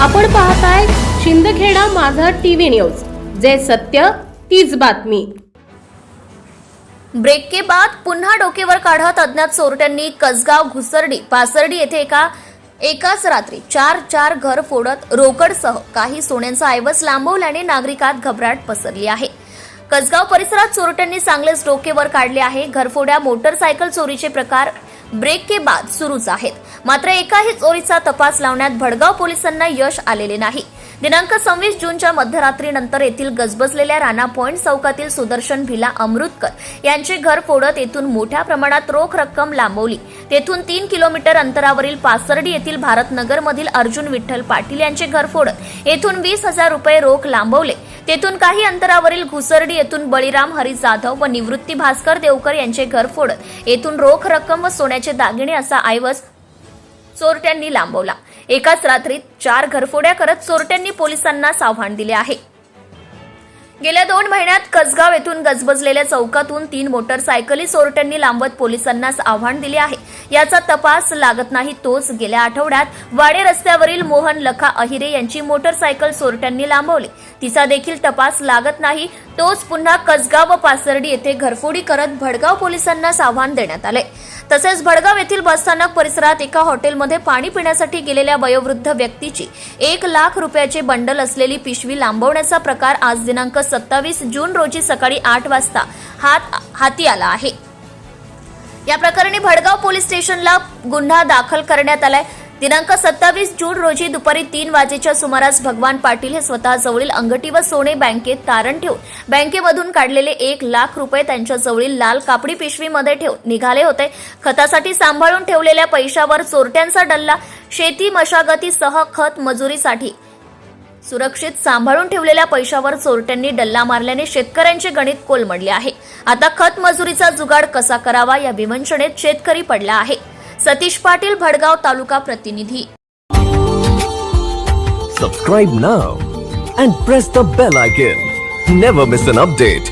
आपण पाहताय शिंदखेडा माझा टीव्ही न्यूज. जे सत्य तीच बातमी. ब्रेक के बाद पुन्हा डोकेवर काढत अज्ञात चोरट्यांनी कसगाव घुसर्डी पासर्डी येथे एका एकाच रात्री चार चार घर फोडत रोकडसह काही सोन्यांचा ऐवज लांबवल्याने नागरिकात घबराट पसरली आहे. कसगाव परिसरात चोरट्यांनी चांगलेच डोकेवर काढले आहे. घरफोड्या मोटरसायकल चोरीचे प्रकार ब्रेक के बाद सुरूच आहेत. मात्र एकाही चोरीचा तपास लावण्यात भडगाव पोलिसांना यश आलेले नाही. दिनांक सव्वीस जूनच्या मध्यरात्रीनंतर येथील गजबजलेल्या राणा पॉइंट चौकातील सुदर्शन भिला अमृतकर यांचे घर फोडत येथून मोठ्या प्रमाणात रोख रक्कम लांबवली. तेथून तीन किलोमीटर अंतरावरील पासर्डी येथील भारतनगरमधील अर्जुन विठ्ठल पाटील यांचे घर फोडत येथून वीस हजार रुपये रोख लांबवले. तेथून काही अंतरावरील घुसर्डी येथून बळीराम हरी जाधव व निवृत्ती भास्कर देवकर यांचे घर फोडत येथून रोख रक्कम व सोन्याचे दागिने असा ऐवज चोरट्यांनी लांबवला. एकाच रात्रीत चार घरफोड्या करत चोरट्यांनी पोलिसांना आव्हान दिले आहे. गेल्या दोन महिन्यात कसगाव येथून गजबजलेल्या चौकातून तीन मोटरसायकली चोरट्यांनी लांबत पोलिसांनाच आव्हान दिले आहे. याचा तपास लागत नाही तोच गेल्या आठवड्यात वाडे रस्त्यावरील मोहन लखा अहिरे यांची मोटरसायकल चोरट्यांनी लांबवली. तिचा देखील तपास लागत नाही तोच पुन्हा कसगाव व पासर्डी येथे घरफोडी करत भडगाव पोलिसांनाच आव्हान देण्यात आले. तसेच भडगाव येथील बसस्थानक परिसरात एका हॉटेलमध्ये पाणी पिण्यासाठी गेलेल्या वयोवृद्ध व्यक्तीची एक लाख रुपयाचे बंडल असलेली पिशवी लांबवण्याचा प्रकार आज दिनांक सत्तावीस जून रोजी सकाळी आठ वाजता हात हाती आला आहे. या प्रकरणी भडगाव पोलीस स्टेशनला गुन्हा दाखल करण्यात आलाय. दिनांक सत्तावीस जून रोजी दुपारी तीन वाजेच्या सुमारास भगवान पाटील हे स्वतः जवळील अंगठी व सोने बँकेत तारण ठेवून बँकेमधून काढलेले एक लाख रुपये त्यांच्या जवळील लाल कापडी पिशवीमध्ये ठेवून निघाले होते. खतासाठी सांभाळून ठेवलेल्या पैशावर चोरट्यांचा डल्ला शेती मशागतीसह खत मजुरीसाठी सुरक्षित सांभाळून ठेवलेल्या पैशावर चोरट्यांनी डल्ला मारल्याने शेतकऱ्यांचे गणित कोलमडले आहे. आता खत मजुरीचा जुगाड कसा करावा या विवंचनेत शेतकरी पडला आहे. सतीश पाटील भडगाव तालुका प्रतिनिधी. Subscribe now and press the bell icon never miss an update